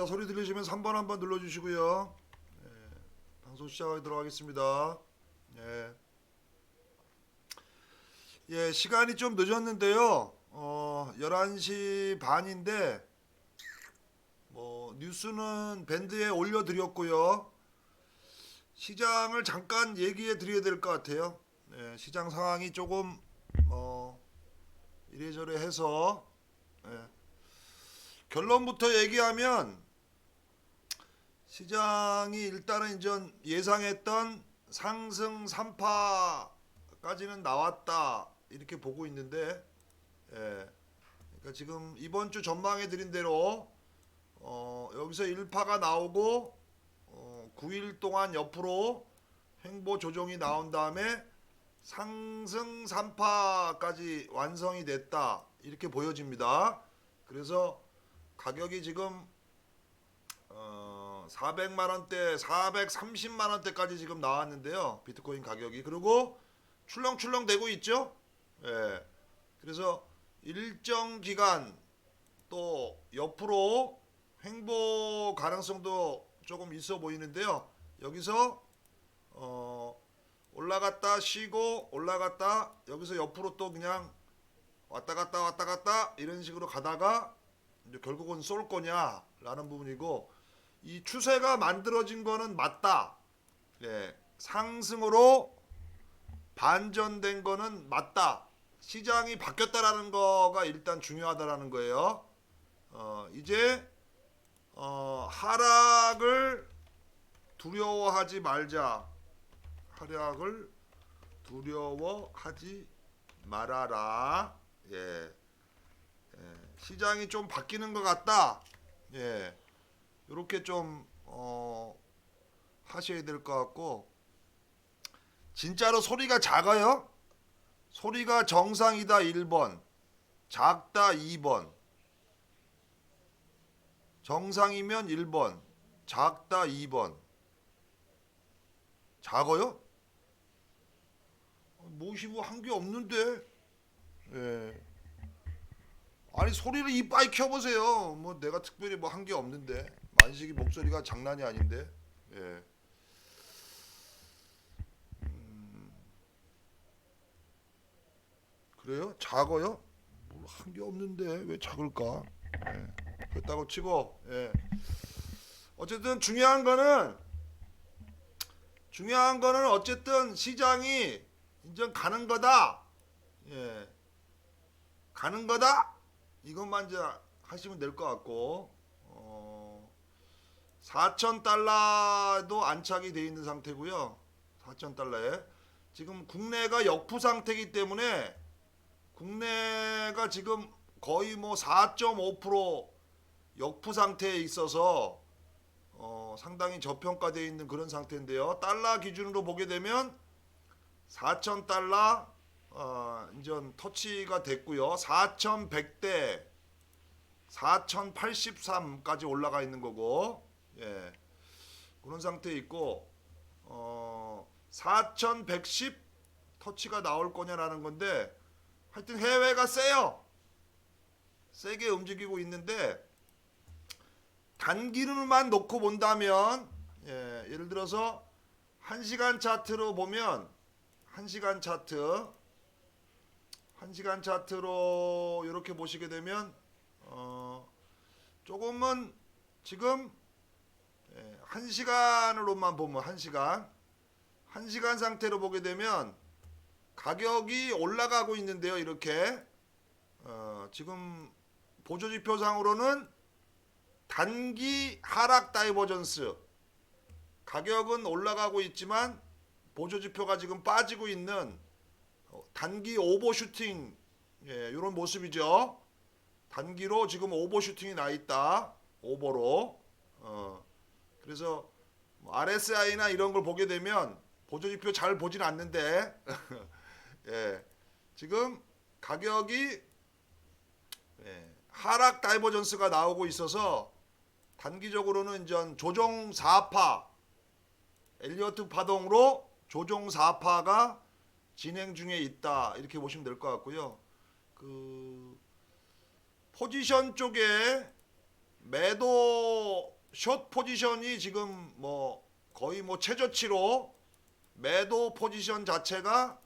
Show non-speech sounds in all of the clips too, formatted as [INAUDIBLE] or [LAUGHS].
반갑습니다. 소리 들리시면 3번 한번 눌러주시고요. 예, 방송 시작하도록 하겠습니다. 예. 예, 시간이 좀 늦었는데요. 어, 11시 반인데 뭐 뉴스는 밴드에 올려드렸고요. 시장을 잠깐 얘기해 드려야 될 것 같아요. 예, 시장 상황이 조금 뭐 이래저래 해서 예. 결론부터 얘기하면 시장이 일단은 이제 예상했던 상승 3파까지는 나왔다 이렇게 보고 있는데 예. 그러니까 지금 이번 주 전망해 드린 대로 어, 여기서 1파가 나오고 어, 9일 동안 옆으로 횡보 조정이 나온 다음에 상승 3파까지 완성이 됐다 이렇게 보여집니다. 그래서 가격이 지금 어 400만 원대, 430만 원대까지 지금 나왔는데요. 비트코인 가격이 그리고 출렁출렁 되고 있죠. 예. 그래서 일정 기간 또 옆으로 횡보 가능성도 조금 있어 보이는데요. 여기서 어 올라갔다 쉬고 올라갔다 여기서 옆으로 또 그냥 왔다 갔다 왔다 갔다 이런 식으로 가다가 결국은 쏠 거냐라는 부분이고 이 추세가 만들어진 거는 맞다. 예, 상승으로 반전된 거는 맞다. 시장이 바뀌었다라는 거가 일단 중요하다라는 거예요. 어, 이제 어, 하락을 두려워하지 말자. 하락을 두려워하지 말아라. 예. 예. 시장이 좀 바뀌는 것 같다. 예. 이렇게 좀 어, 하셔야 될 것 같고 진짜로 소리가 작아요? 소리가 정상이다 1번, 작다 2번. 정상이면 1번, 작다 2번. 작아요? 모시고 한 게 없는데. 예. 아니 소리를 이빠이 켜보세요. 뭐 내가 특별히 뭐 한 게 없는데 만식이 목소리가 장난이 아닌데. 예. 음. 그래요? 작아요? 뭐한게 없는데 왜 작을까? 예. 그렇다고 치고 예. 어쨌든 중요한 거는 중요한 거는 어쨌든 시장이 이제 가는 거다. 예. 가는 거다. 이것만 이제 하시면 될 것 같고 어, 4천 달러도 안착이 돼 있는 상태고요. 4천 달러에 지금 국내가 역부 상태이기 때문에 국내가 지금 거의 뭐 4.5% 역부 상태에 있어서 어, 상당히 저평가되어 있는 그런 상태인데요. 달러 기준으로 보게 되면 4천 달러 어, 이제 터치가 됐고요. 4,100대 4,083까지 올라가 있는 거고, 예, 그런 상태에 있고, 어, 4,110 터치가 나올 거냐라는 건데, 하여튼 해외가 세요. 세게 움직이고 있는데, 단기로만 놓고 본다면, 예, 예를 들어서 1시간 차트로 보면, 1시간 차트, 1시간 차트로 이렇게 보시게 되면 어 조금은 지금 예, 1시간으로만 보면 1시간 1시간 상태로 보게 되면 가격이 올라가고 있는데요. 이렇게 어 지금 보조지표상으로는 단기 하락 다이버전스 가격은 올라가고 있지만 보조지표가 지금 빠지고 있는 어, 단기 오버슈팅 예, 이런 모습이죠. 단기로 지금 오버슈팅이 나 있다. 오버로. 어. 그래서 뭐 RSI나 이런 걸 보게 되면 보조지표 잘 보진 않는데 [LAUGHS] 예. 지금 가격이 예, 하락 다이버전스가 나오고 있어서 단기적으로는 이제 조정 4파 엘리어트 파동으로 조정 4파가 진행 중에 있다 이렇게 보시면 될 것 같고요. 그 포지션 쪽에 매도 숏 포지션이 지금 뭐 거의 뭐 최저치로 매도 포지션 자체가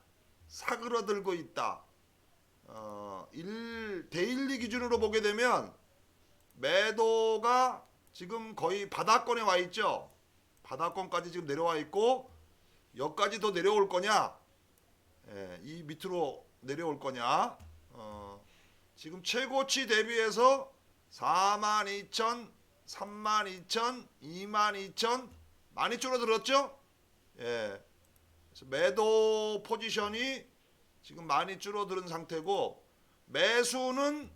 사그러들고 있다. 어, 일 데일리 기준으로 보게 되면 매도가 지금 거의 바닥권에 와 있죠. 바닥권까지 지금 내려와 있고 여기까지 더 내려올 거냐? 예, 이 밑으로 내려올 거냐? 어, 지금 최고치 대비해서 42,000, 32,000, 22,000 많이 줄어들었죠? 예. 매도 포지션이 지금 많이 줄어드는 상태고 매수는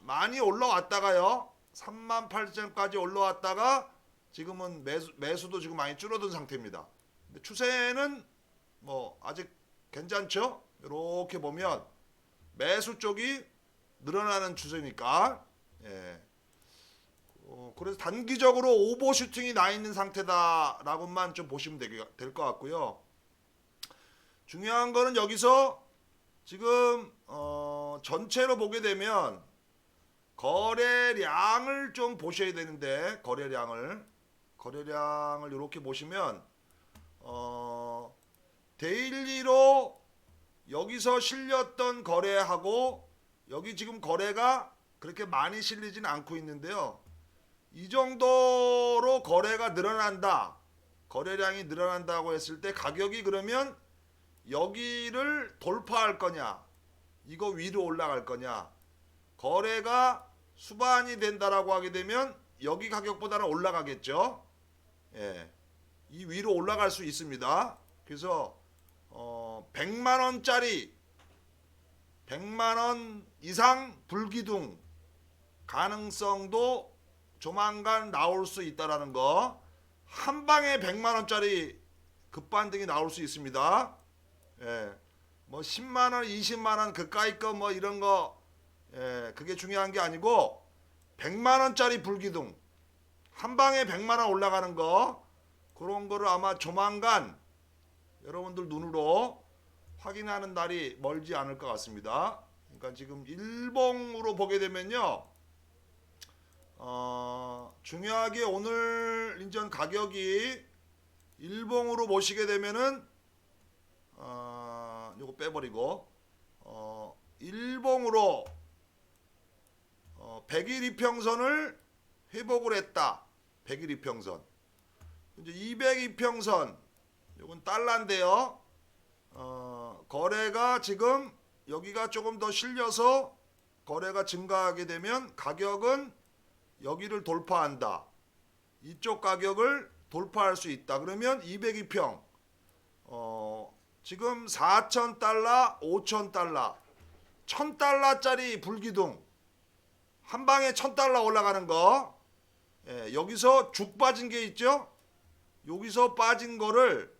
많이 올라왔다가요. 38,000까지 올라왔다가 지금은 매수, 매수도 지금 많이 줄어든 상태입니다. 추세는 뭐 아직 괜찮죠? 이렇게 보면 매수 쪽이 늘어나는 추세니까 예. 어, 그래서 단기적으로 오버 슈팅이 나 있는 상태다라고만 좀 보시면 될 것 같고요. 중요한 거는 여기서 지금 어, 전체로 보게 되면 거래량을 좀 보셔야 되는데 거래량을 거래량을 이렇게 보시면 어, 데일리로 여기서 실렸던 거래하고 여기 지금 거래가 그렇게 많이 실리진 않고 있는데요. 이 정도로 거래가 늘어난다. 거래량이 늘어난다고 했을 때 가격이 그러면 여기를 돌파할 거냐? 이거 위로 올라갈 거냐? 거래가 수반이 된다라고 하게 되면 여기 가격보다는 올라가겠죠. 예. 이 위로 올라갈 수 있습니다. 그래서 어 100만 원짜리 100만 원 이상 불기둥 가능성도 조만간 나올 수 있다라는 거. 한 방에 100만 원짜리 급반등이 나올 수 있습니다. 예. 뭐 10만 원, 20만 원 그까이 거 뭐 이런 거 예, 그게 중요한 게 아니고 100만 원짜리 불기둥 한 방에 100만 원 올라가는 거 그런 거를 아마 조만간 여러분들 눈으로 확인하는 날이 멀지 않을 것 같습니다. 그러니까 지금 일봉으로 보게 되면요. 어, 중요하게 오늘 인전 가격이 일봉으로 보시게 되면은 어, 요거 빼버리고 어, 일봉으로 어, 100일 이평선을 회복을 했다. 100일 이평선. 이제 200 이평선 요건 달러인데요. 어, 거래가 지금 여기가 조금 더 실려서 거래가 증가하게 되면 가격은 여기를 돌파한다. 이쪽 가격을 돌파할 수 있다. 그러면 202평 어, 지금 4천 달러, 5천 달러, 1천 달러짜리 불기둥 한 방에 1천 달러 올라가는 거 예, 여기서 죽 빠진 게 있죠? 여기서 빠진 거를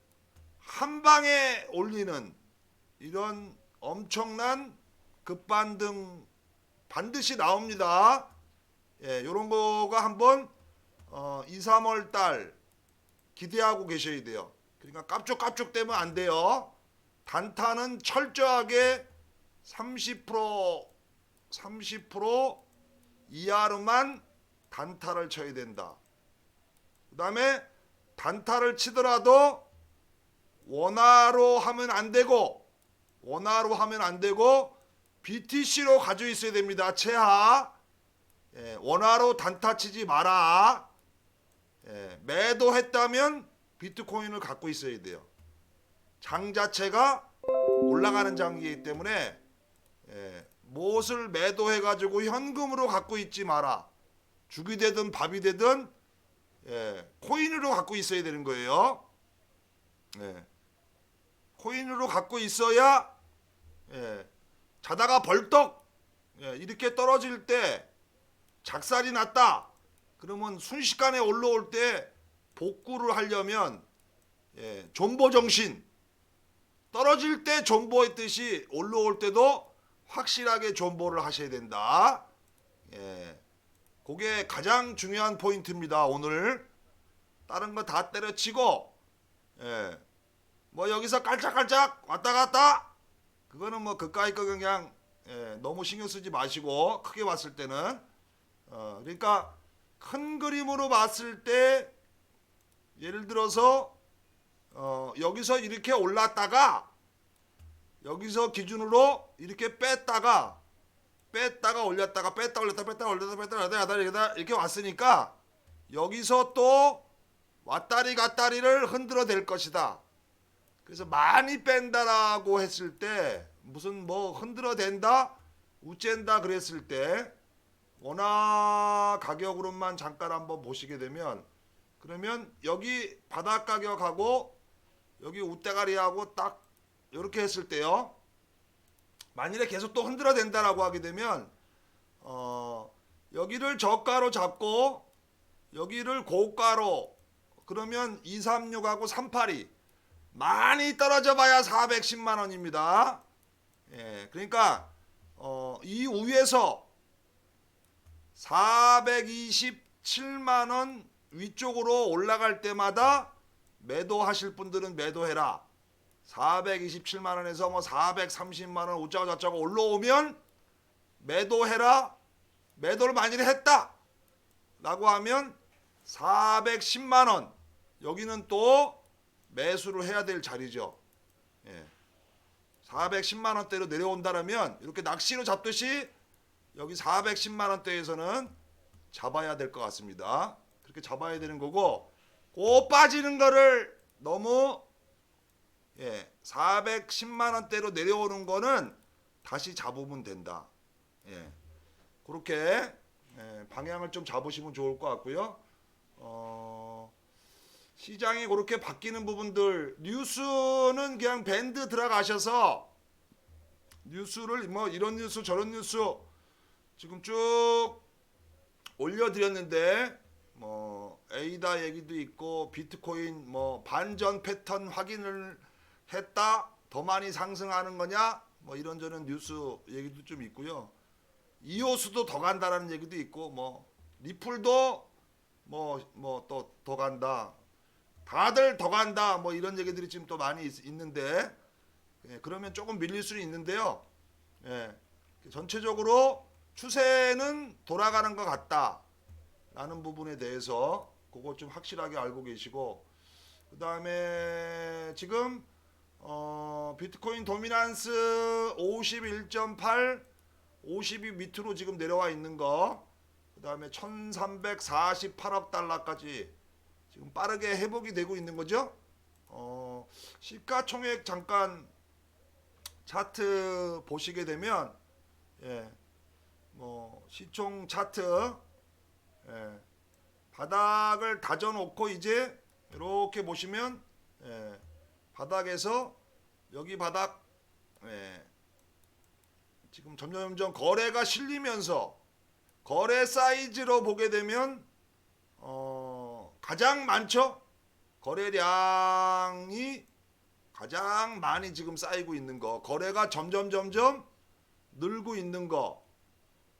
한 방에 올리는 이런 엄청난 급반등 반드시 나옵니다. 예, 요런 거가 한번 어, 2, 3월 달 기대하고 계셔야 돼요. 그러니까 깝죽깝죽 되면 안 돼요. 단타는 철저하게 30% 30% 이하로만 단타를 쳐야 된다. 그다음에 단타를 치더라도 원화로 하면 안 되고 원화로 하면 안 되고 BTC로 가지고 있어야 됩니다. 최하 예, 원화로 단타 치지 마라. 예, 매도했다면 비트코인을 갖고 있어야 돼요. 장 자체가 올라가는 장이기 때문에 예, 무엇을 매도해 가지고 현금으로 갖고 있지 마라. 죽이 되든 밥이 되든 예, 코인으로 갖고 있어야 되는 거예요. 예, 코인으로 갖고 있어야 예, 자다가 벌떡 예, 이렇게 떨어질 때 작살이 났다. 그러면 순식간에 올라올 때 복구를 하려면 예, 존버 정신 떨어질 때 존버했듯이 올라올 때도 확실하게 존버를 하셔야 된다. 예. 그게 가장 중요한 포인트입니다. 오늘 다른 거 다 때려치고 예. 뭐 여기서 깔짝깔짝 왔다 갔다 그거는 뭐 그까이 거 그냥 예, 너무 신경 쓰지 마시고 크게 봤을 때는 어, 그러니까 큰 그림으로 봤을 때 예를 들어서 어, 여기서 이렇게 올랐다가 여기서 기준으로 이렇게 뺐다가 뺐다가 올렸다가 뺐다 올렸다 뺐다 올렸다 뺐다 올렸다 뺐다 이렇게 왔으니까 여기서 또 왔다리 갔다리를 흔들어 댈 것이다. 그래서 많이 뺀다라고 했을 때 무슨 뭐 흔들어 댄다, 우쨘다 그랬을 때 원화 가격으로만 잠깐 한번 보시게 되면 그러면 여기 바닥 가격하고 여기 웃대가리하고 딱 이렇게 했을 때요. 만일에 계속 또 흔들어 댄다라고 하게 되면 어 여기를 저가로 잡고 여기를 고가로 그러면 236하고 382 많이 떨어져 봐야 410만 원입니다. 예. 그러니까 어, 이 위에서 427만 원 위쪽으로 올라갈 때마다 매도하실 분들은 매도해라. 427만 원에서 뭐 430만 원 우짜고 저짜고 올라오면 매도해라. 매도를 만일에 했다. 라고 하면 410만 원 여기는 또 매수를 해야 될 자리죠. 예. 410만 원대로 내려온다라면 이렇게 낚시로 잡듯이 여기 410만 원대에서는 잡아야 될 것 같습니다. 그렇게 잡아야 되는 거고 고 빠지는 거를 너무 예, 410만 원대로 내려오는 거는 다시 잡으면 된다. 예. 그렇게 예, 방향을 좀 잡으시면 좋을 것 같고요. 어, 시장이 그렇게 바뀌는 부분들 뉴스는 그냥 밴드 들어가셔서 뉴스를 뭐 이런 뉴스 저런 뉴스 지금 쭉 올려드렸는데 뭐 에이다 얘기도 있고 비트코인 뭐 반전 패턴 확인을 했다? 더 많이 상승하는 거냐? 뭐 이런저런 뉴스 얘기도 좀 있고요. 이오스도 더 간다라는 얘기도 있고 뭐 리플도 뭐 뭐 또 더 간다. 다들 더 간다. 뭐 이런 얘기들이 지금 또 많이 있, 는데 예, 그러면 조금 밀릴 수는 있는데요. 예, 전체적으로 추세는 돌아가는 것 같다라는 부분에 대해서 그거 좀 확실하게 알고 계시고 그 다음에 지금 어, 비트코인 도미난스 51.8 50이 밑으로 지금 내려와 있는 거, 그 다음에 1348억 달러까지 지금 빠르게 회복이 되고 있는 거죠. 어, 시가총액 잠깐 차트 보시게 되면, 예, 뭐, 시총 차트, 예, 바닥을 다져놓고 이제 이렇게 보시면, 예, 바닥에서 여기 바닥, 예, 지금 점점 점점 거래가 실리면서 거래 사이즈로 보게 되면 어 가장 많죠? 거래량이 가장 많이 지금 쌓이고 있는 거 거래가 점점 점점 늘고 있는 거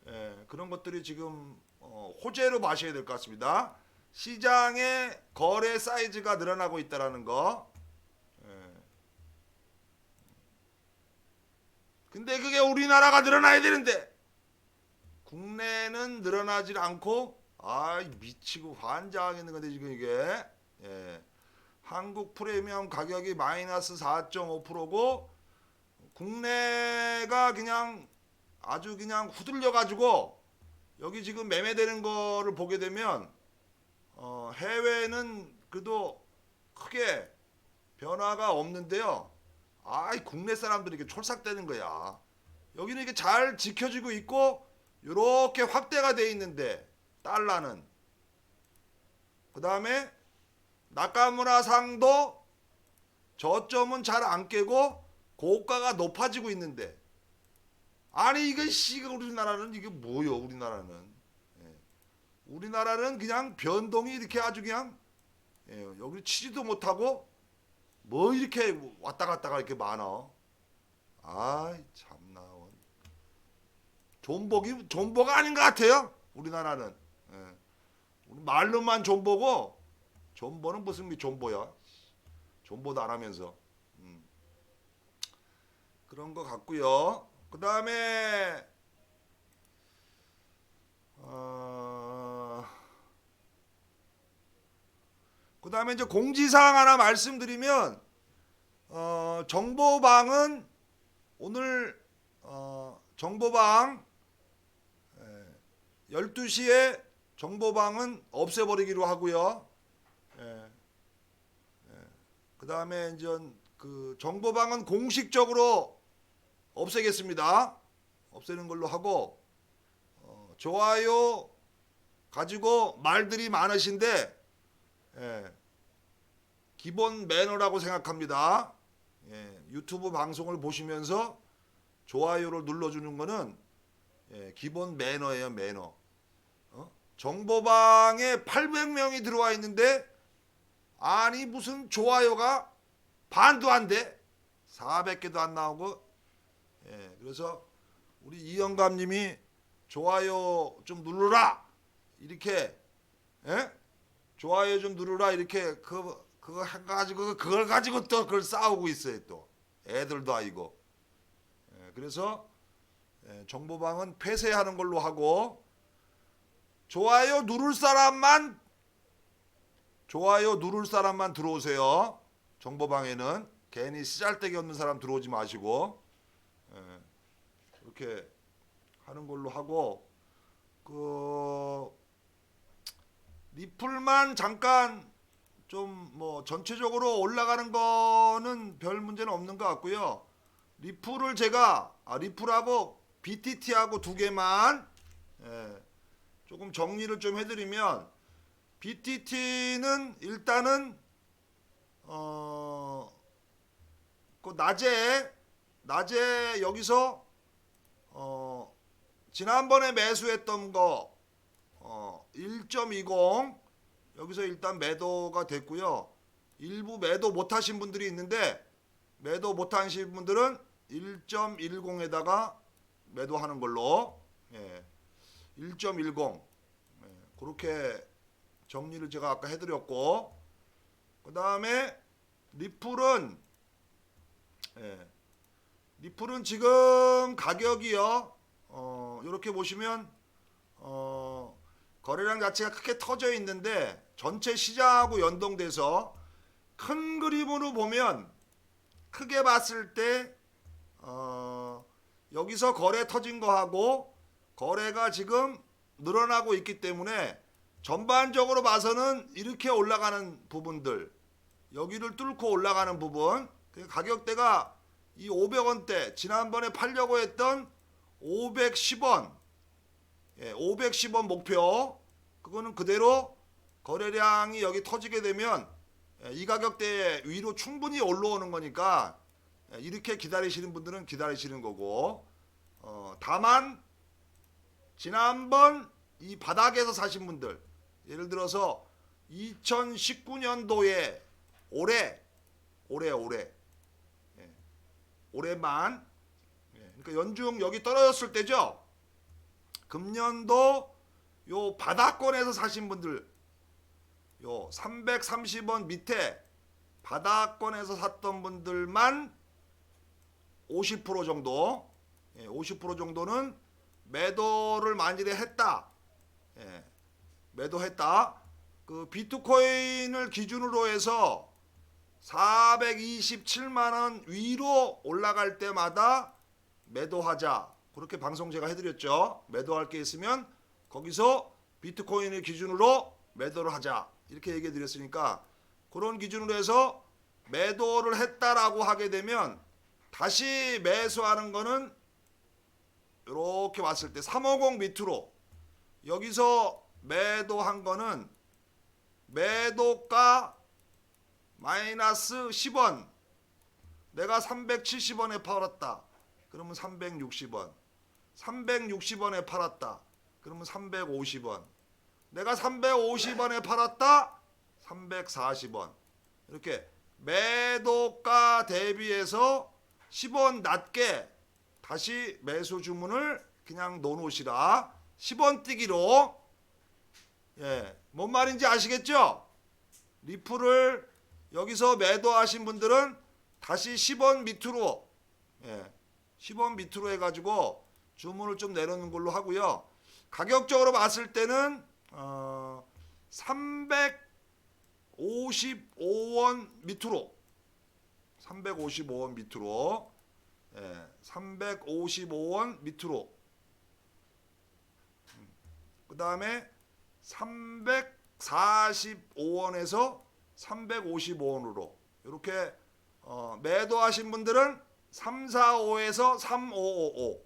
예, 그런 것들이 지금 어, 호재로 마셔야 될 것 같습니다 시장의 거래 사이즈가 늘어나고 있다라는 거 예. 근데 그게 우리나라가 늘어나야 되는데 국내는 늘어나질 않고 아 미치고 환장하겠는 건데 지금 이게 예. 한국 프리미엄 가격이 마이너스 4.5%고 국내가 그냥 아주 그냥 후들려 가지고 여기 지금 매매되는 거를 보게 되면 어, 해외는 그래도 크게 변화가 없는데요. 아이 국내 사람들이 이렇게 촐싹대는 거야. 여기는 이게 잘 지켜지고 있고 이렇게 확대가 돼 있는데 달러는 그 다음에 나카무라 상도 저점은 잘 안 깨고 고가가 높아지고 있는데 아니 이게 씨가 우리나라는 이게 뭐요 우리나라는 예. 우리나라는 그냥 변동이 이렇게 아주 그냥 예, 여기 치지도 못하고 뭐 이렇게 왔다 갔다가 이렇게 많아. 아이 참나. 존복이 존버가 아닌 것 같아요. 우리나라는. 예. 말로만 존버고 존버는 무슨 미 존버야. 존버도 안 하면서. 음. 그런 것 같고요. 그 다음에 어... 그 다음에 이제 공지사항 하나 말씀드리면 어, 정보방은 오늘 어, 정보방 예, 12시에 정보방은 없애버리기로 하고요. 예, 그 다음에 이제 그 정보방은 공식적으로 없애겠습니다. 없애는 걸로 하고 어, 좋아요 가지고 말들이 많으신데 예, 기본 매너라고 생각합니다. 예, 유튜브 방송을 보시면서 좋아요를 눌러주는 거는 예, 기본 매너예요 매너. 어? 정보방에 800명이 들어와 있는데 아니 무슨 좋아요가 반도 안 돼. 400개도 안 나오고. 예, 그래서 우리 이영감님이 좋아요 좀 누르라 이렇게 예? 좋아요 좀 누르라 이렇게 그 그거 해가지고 그걸 가지고 또 그걸 싸우고 있어요 또 애들도 아니고. 예, 그래서 예, 정보방은 폐쇄하는 걸로 하고 좋아요 누를 사람만 좋아요 누를 사람만 들어오세요. 정보방에는 괜히 쓰잘데기 없는 사람 들어오지 마시고 예, 이렇게 하는 걸로 하고 그 리플만 잠깐 좀 뭐 전체적으로 올라가는 거는 별 문제는 없는 것 같고요. 리플을 제가 아, 리플하고 BTT하고 두 개만 예, 조금 정리를 좀 해드리면 BTT는 일단은 어, 그 낮에 낮에 여기서 어, 지난번에 매수했던 거 어, 1.20 여기서 일단 매도가 됐고요. 일부 매도 못 하신 분들이 있는데 매도 못 하신 분들은 1.10에다가 매도하는 걸로 예. 1.10 예. 그렇게 정리를 제가 아까 해드렸고 그 다음에 리플은 예. 리플은 지금 가격이요. 어, 이렇게 보시면 어, 거래량 자체가 크게 터져 있는데 전체 시장하고 연동돼서 큰 그림으로 보면 크게 봤을 때 어, 여기서 거래 터진 거하고 거래가 지금 늘어나고 있기 때문에 전반적으로 봐서는 이렇게 올라가는 부분들 여기를 뚫고 올라가는 부분 그 가격대가 이 500원대 지난번에 팔려고 했던 510원. 예, 510원 목표. 그거는 그대로 거래량이 여기 터지게 되면 예, 이 가격대 위로 충분히 올라오는 거니까 예, 이렇게 기다리시는 분들은 기다리시는 거고. 어, 다만 지난번 이 바닥에서 사신 분들 예를 들어서 2019년도에 올해 올해 올해 예, 올해만 예, 그러니까 연중 여기 떨어졌을 때죠. 금년도 요 바닥권에서 사신 분들 요 330원 밑에 바닥권에서 샀던 분들만 50% 정도 예, 50% 정도는 매도를 만일에 했다. 예, 매도했다. 그 비트코인을 기준으로 해서 427만 원 위로 올라갈 때마다 매도하자. 그렇게 방송 제가 해드렸죠. 매도할 게 있으면 거기서 비트코인을 기준으로 매도를 하자. 이렇게 얘기해 드렸으니까 그런 기준으로 해서 매도를 했다라고 하게 되면 다시 매수하는 거는 이렇게 왔을 때 350 밑으로 여기서 매도한 거는 매도가 마이너스 10원. 내가 370원에 팔았다. 그러면 360원. 360원에 팔았다. 그러면 350원. 내가 350원에 팔았다. 340원. 이렇게 매도가 대비해서 10원 낮게 다시 매수 주문을 그냥 넣어놓으시라. 10원 뛰기로. 예, 뭔 말인지 아시겠죠? 리플을 여기서 매도하신 분들은 다시 10원 밑으로 예, 10원 밑으로 해가지고 주문을 좀 내놓는 걸로 하고요. 가격적으로 봤을 때는 어, 355원 밑으로 355원 밑으로 예, 355원 밑으로 그 다음에 345원에서 355원으로 이렇게 어, 매도하신 분들은 345에서 3555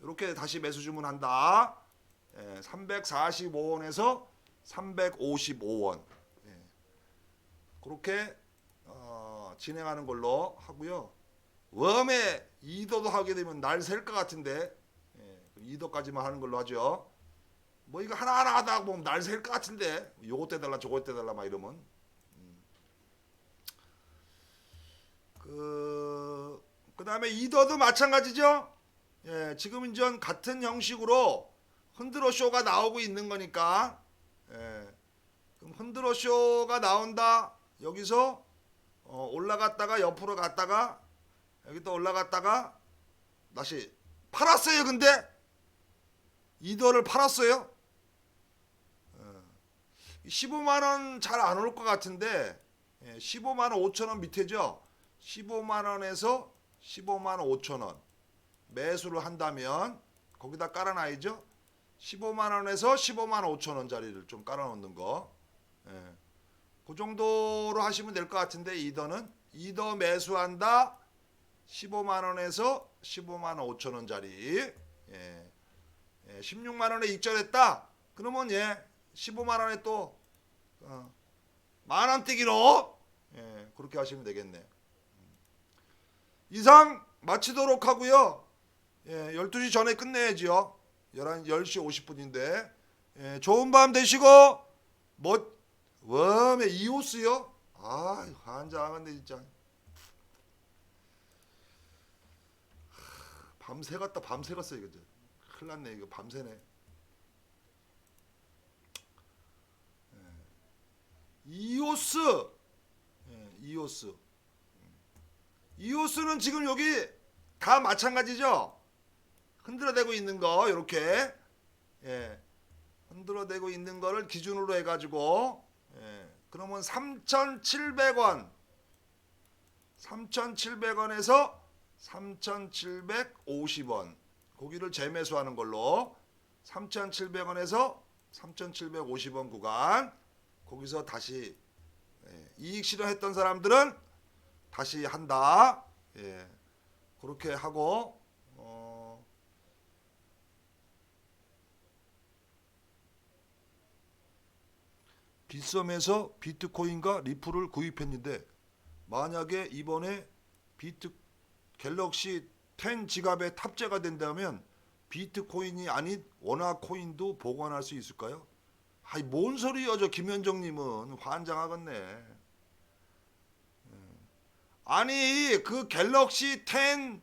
이렇게 다시 매수 주문한다. 예, 345원에서 355원 예, 그렇게 어, 진행하는 걸로 하고요. 웜에 2도도 하게 되면 날 셀 것 같은데 예, 2도까지만 하는 걸로 하죠. 뭐 이거 하나하나 하다 보면 날 셀 것 같은데 요거 떼달라 저거 떼달라 막 이러면 그 그다음에 2도도 마찬가지죠. 예, 지금 이제 같은 형식으로 흔들어 쇼가 나오고 있는 거니까. 예, 그럼 흔들어 쇼가 나온다. 여기서 어, 올라갔다가 옆으로 갔다가 여기 또 올라갔다가 다시 팔았어요 근데? 2도를 팔았어요? 15만 원 잘 안 올 것 같은데 예, 15만 원 5천 원 밑에죠 15만 원에서 15만 원 5천 원 매수를 한다면 거기다 깔아놔야죠 15만 원에서 15만 5천 원짜리를 좀 깔아놓는 거. 예. 그 정도로 하시면 될 것 같은데 이더는 이더 매수한다 15만 원에서 15만 5천 원짜리. 예. 예. 16만 원에 익절했다. 그러면 예 15만 원에 또 어, 만원 뛰기로 예, 그렇게 하시면 되겠네. 음. 이상 마치도록 하고요. 예, 12시 전에 끝내야지요. 11, 10시 50분인데 예, 좋은 밤 되시고 뭐 웜에 이오스요? 아 환장한데 진짜 밤새 갔다 밤새 갔어 이거 큰일 났네 이거 밤새네 예. 이오스 예, 이오스 음. 이오스는 지금 여기 다 마찬가지죠? 흔들어대고 있는 거 이렇게. 예, 흔들어대고 있는 거를 기준으로 해가지고 예, 그러면 3,700원. 3,700원에서 3,750원. 고기를 재매수하는 걸로. 3,700원에서 3,750원 구간. 거기서 다시 예, 이익 실현했던 사람들은 다시 한다 예, 그렇게 하고 어, 빗썸에서 비트코인과 리플을 구입했는데 만약에 이번에 비트 갤럭시 10 지갑에 탑재가 된다면 비트코인이 아닌 원화 코인도 보관할 수 있을까요? 아이 뭔 소리여 저 김현정님은 환장하겠네. 예. 아니 그 갤럭시 10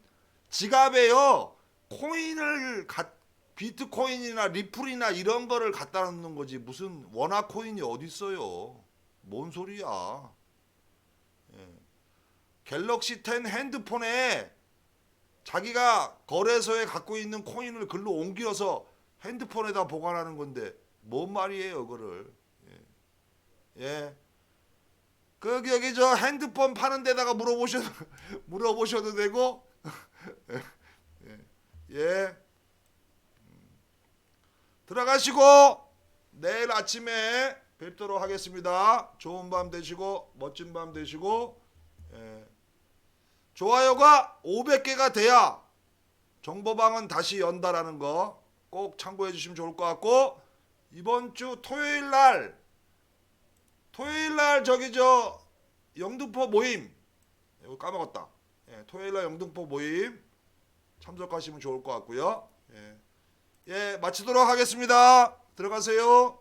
지갑에요 코인을 갖 비트코인이나 리플이나 이런 거를 갖다 놓는 거지 무슨 원화 코인이 어디 있어요? 뭔 소리야? 예. 갤럭시 10 핸드폰에 자기가 거래소에 갖고 있는 코인을 글로 옮겨서 핸드폰에다 보관하는 건데 뭔 말이에요, 그거를? 예. 예. 그 여기 저 핸드폰 파는 데다가 물어보셔도 [LAUGHS] 물어보셔도 되고 [LAUGHS] 예. 예. 들어가시고 내일 아침에 뵙도록 하겠습니다. 좋은 밤 되시고 멋진 밤 되시고 예. 좋아요가 500개가 돼야 정보방은 다시 연다라는 거 꼭 참고해 주시면 좋을 것 같고 이번 주 토요일 날 토요일 날 저기 저 영등포 모임 이거 까먹었다. 예, 토요일 날 영등포 모임 참석하시면 좋을 것 같고요. 예. 예, 마치도록 하겠습니다. 들어가세요.